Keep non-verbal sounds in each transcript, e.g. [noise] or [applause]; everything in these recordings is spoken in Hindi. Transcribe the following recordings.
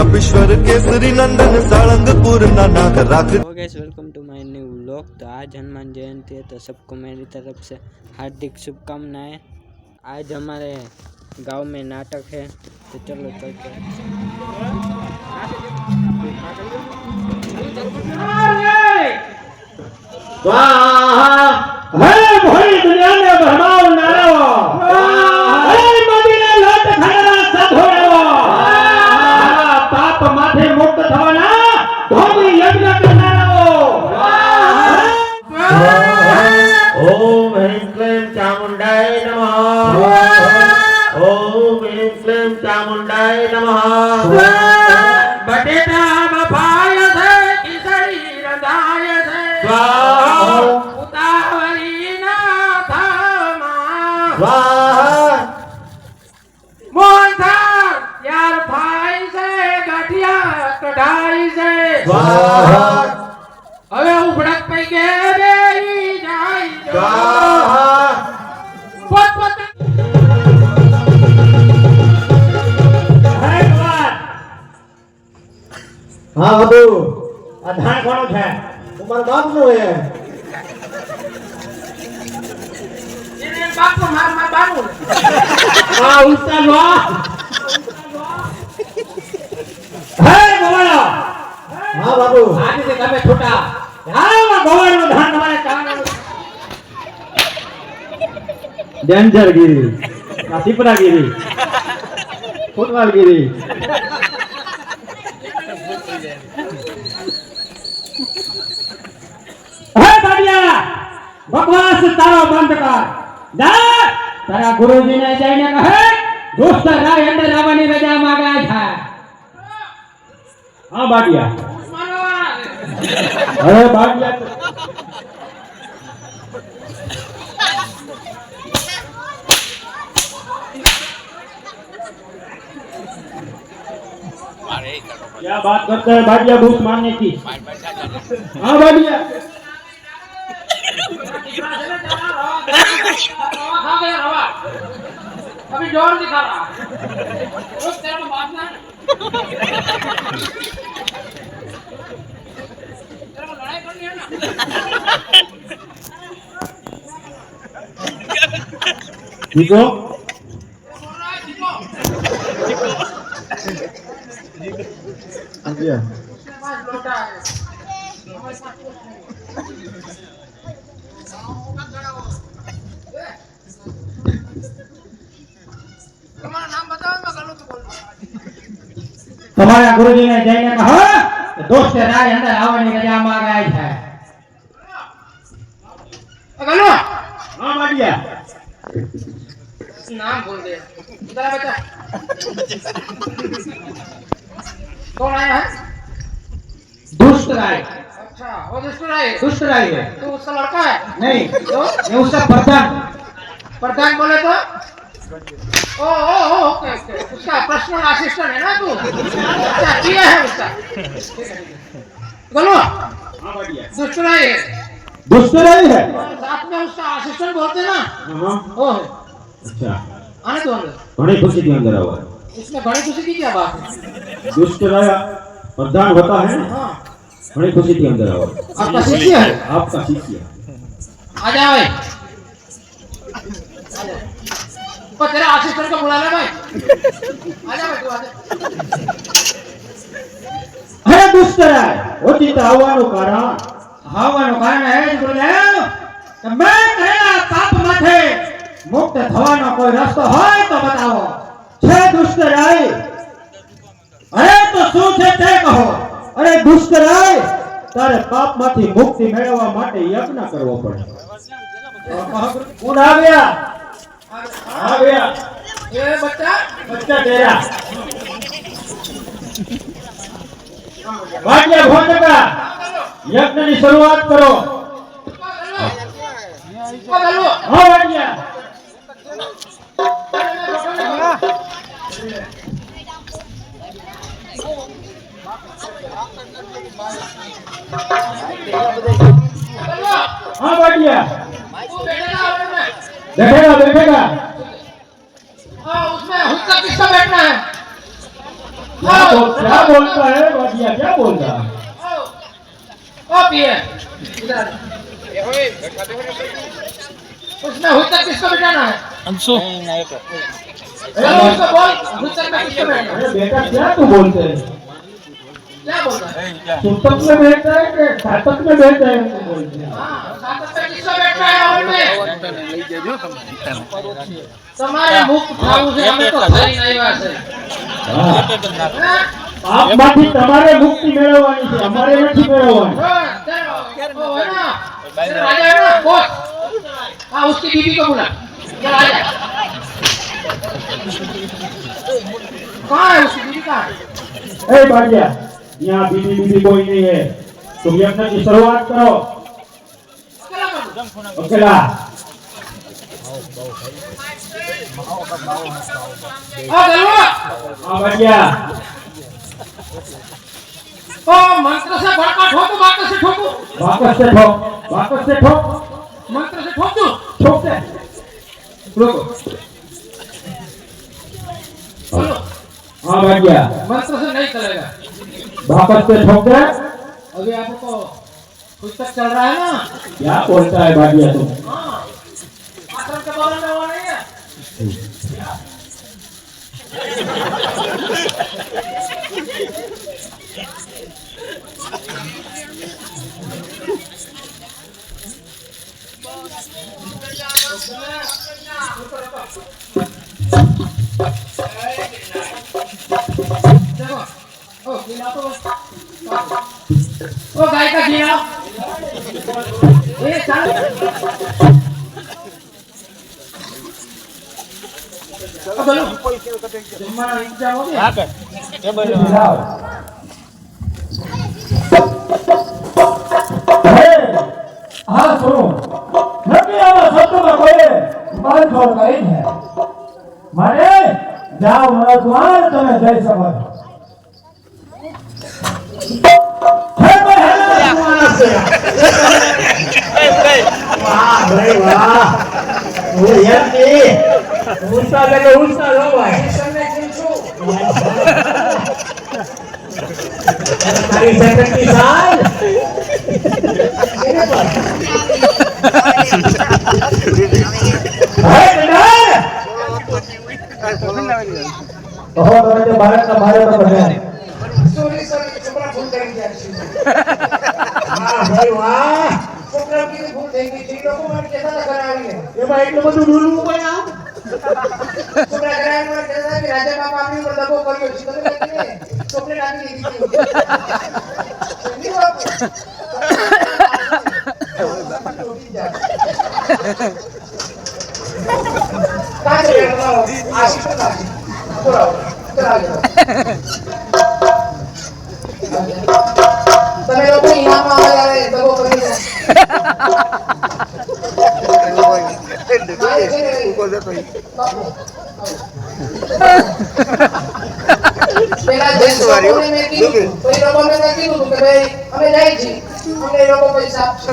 कपिश्वर केसरी नंदन साळंगपूर नानाथ राख। तो welcome to my new vlog तो आज हनुमान जयंती है तो सबको मेरी तरफ़ से हार्दिक शुभकामनाएँ। आज हमारे गाँव में नाटक है तो चलो चलते हैं। चामुंडाय नमः। ओम ऐं चामुंडाय नमः। से किसरी रदाय से स्वाहा उतावली स्वाहा यार भाई से गठिया कटाई से स्वाहा આ ધાણ કોનું છે તમારા બાપનું હે હા ઉસ્તાદ. વાહ હે ગોવાળો. હા બાબુ આજે તે તમે છોટા. હા ગોવાળો ધાન તમારે ચાવવાનું ડેન્જર ગીરી આ ગીરી ફૂટવાલ ગીરી બકવાસ તારો બંધ કર જા તારા ગુરુજીને જઈને કહે દુષ્ટ રાય અંદર આવવાની રજા માંગાય છે હા બાડિયા [laughs] અરે બાડિયા क्या बात करते हैं भाटिया भूत मारने की हाँ भाटिया अभी ज़ोर दिखा रहा रुक तेरा को बात ना तेरे को लड़ाई करनी है ना ठीक हो बोल रहा है ठीक हो भाटिया पास लोटा है हमारे साथ तुम्हारा नाम बताओ मैं गलत बोल रहा हूँ તમારા ગુરુજીને જઈને કહો કે દોસ્ત રાય અંદર આવવાની રજા માંગાય છે गलो હા ભાટિયા नाम बोल दे जरा बता कौन आया है दुष्ट राय अच्छा वो दुष्ट है दुष्ट राय है तो उसका लड़का है नहीं तो ये उसका प्रधान प्रधान बोले तो? ओ ओ ओ ओके ओके। उसका पर्सनल असिस्टेंट है ना तू? अच्छा किया है उसका? हाँ भाटिया दुष्ट राय है। दुष्ट राय है? साथ में उसका असिस्टेंट बोलते ना? हाँ। ओ। अच्छा। आने दो अंदर। घनी खुशी के अंदर आवा इसमें बड़ी खुशी की क्या बात है? दुष्ट राय प्रधान होता है? हाँ। घनी खुशी के अंदर आवा आपका शिष्य है? आपका शिष्य। आ जाओ भाई पर तेरा असिस्टेंट को बुला ले भाई आ जा भाई तू आ जा હે દુષ્ટ રાય ઓચિત આવવાનું કારણ આવવાનું કારણ એ જ ગુરુદેવ કે મેં કરેલા પાપ માથે મુક્ત થવાનો કોઈ રસ્તો હોય તો બતાવો છે દુષ્ટ રાય અરે તો શું છે તે કહો અરે દુષ્ટ રાય તારે પાપમાંથી મુક્તિ મેળવવા માટે યજ્ઞ કરવો પડે કોણ આવ્યા આવ્યા ये बच्चा બચ્ચા તેરા ભાગ્ય ભોજકા યજ્ઞની શરૂઆત કરો ओ गलो હા ભાગ્ય हाँ बैठिए तू हाँ हुक्का किसका बैठना है। क्या बोल- क्या बोलता है? बढ़िया क्या बोल रहा है ओ पिए। इधर। उसमें हुई तक किसको बिठाना है? अंशु। नहीं नहीं उसको बोल हुई तक में किसको बैठना है? बेटा क्या तू बोलते है? क्या बोल रहा है सुतक में बैठता है कि सातक में बैठता है तू बोलते हैं हाँ, सातक में किसको बैठना है हॉल में તમારે મુખ ઉઠાવવું છે અમે તો ધરીને આવ્યા છે હા. હા? પાપમાંથી તમારે મુક્તિ મેળવવાની છે અમારે નથી મેળવવાની हाँ, चलो, वो है ना तेरा राजा है ना बोस हाँ उसकी बीबी को बुला चल आ जा कहाँ है उसकी बीबी कहाँ है ए भाटिया यहाँ बीबी बीबी कोई नहीं है। तुम यज्ञ की शुरुआत करो। अकेला हाँ हाँ ओ मंत्र से भड़का ठोको बाकर से ठोको वापस से ठोक। वापस से ठोक। मंत्र से ठोक दो ठोक दे रुको। हाँ भाटिया मंत्र से नहीं चलेगा वापस से ठोक दे। अभी आपको कुछ तक चल रहा है ना? क्या बोलता है भाटिया तुम ओ गिला तो ओ गाय का गिला ए चल ओ बोलो जमाना इंतजाम हो गया હા સુનો નથી આવા શબ્દમાં કોઈ બાંધછોડ કરી છે મારે જાઓ મારો દ્વાર તમે જઈ શકો વાહ ભાઈ વાહ હું યમી ઉંચા ગયો ઉંચા રો ભાઈ તારી સેકન્ડની સાલ ઓહો તમે ભારતના બારે પર ભણ્યા સોરી સોરી છોકરા ભૂલ કરી ગયા ભાઈ વાહ છોકરા કેવી ભૂલ થઈ ગઈ છે લોકો માટે કેતા કરાવીએ એમાં એટલું બધું ભૂલવું પડે આ છોકરા કરાવી માટે કેતા કે રાજા બાપા આપણી ઉપર દગો કર્યો છે તમે કે છોકરે આપી દીધી છે કાંઈ આશીર્વાદ આપી ભૂકો જતો અમે જાય છીએ. અમે લોકો પૈસા આપશે.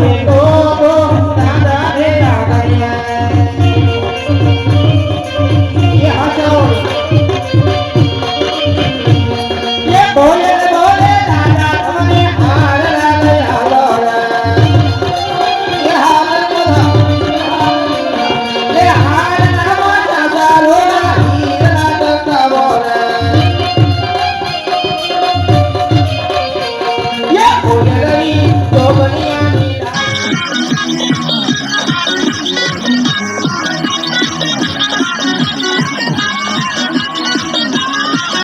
Oh.